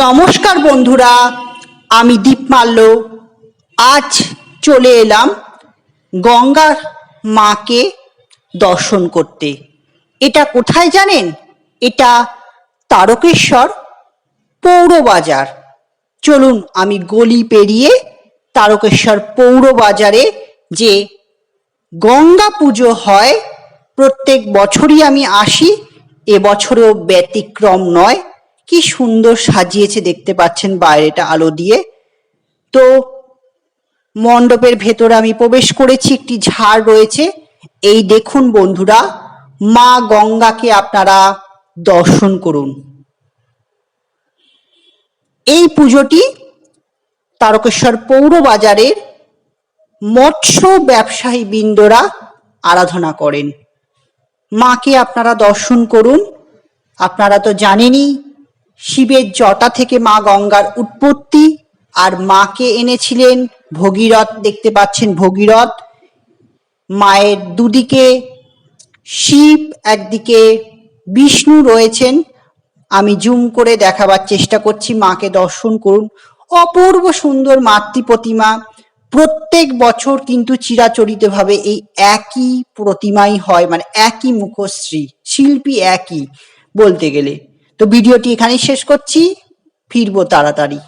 নমস্কার বন্ধুরা, আমি দীপমাল্য আজ চলে এলাম গঙ্গার মাকে দর্শন করতে। এটা কোথায় জানেন? এটা তারকেশ্বর পৌরবাজার চলুন আমি গলি পেরিয়ে তারকেশ্বর পৌরবাজারে যে গঙ্গা পুজো হয়, প্রত্যেক বছরই আমি আসি, এবছরও ব্যতিক্রম নয়। কি সুন্দর সাজিয়েছে দেখতে পাচ্ছেন বাইরেটা আলো দিয়ে। তো মণ্ডপের ভেতরে আমি প্রবেশ করেছি, একটি ঝাড় রয়েছে। এই দেখুন বন্ধুরা, মা গঙ্গাকে আপনারা দর্শন করুন। এই পুজোটি তারকেশ্বর পৌর বাজারের মৎস্য ব্যবসায়ী বৃন্দরা আরাধনা করেন। মাকে আপনারা দর্শন করুন। আপনারা তো জানেনই শিবের জটা থেকে মা গঙ্গার উৎপত্তি আর মাকে এনেছিলেন ভগীরথ। দেখতে পাচ্ছেন ভগীরথ। মায়ের দুদিকে শিব, একদিকে বিষ্ণু রয়েছেন। আমি জুম করে দেখাবার চেষ্টা করছি, মাকে দর্শন করুন। অপূর্ব সুন্দর মাতৃ প্রতিমা। প্রত্যেক বছর কিন্তু চিরাচরিতভাবে এই একই প্রতিমাই হয় মানে একই মুখশ্রী, শিল্পী একই বলতে গেলে। তো ভিডিওটি এখানেই শেষ করছি। ফিরবো তাড়াতাড়ি।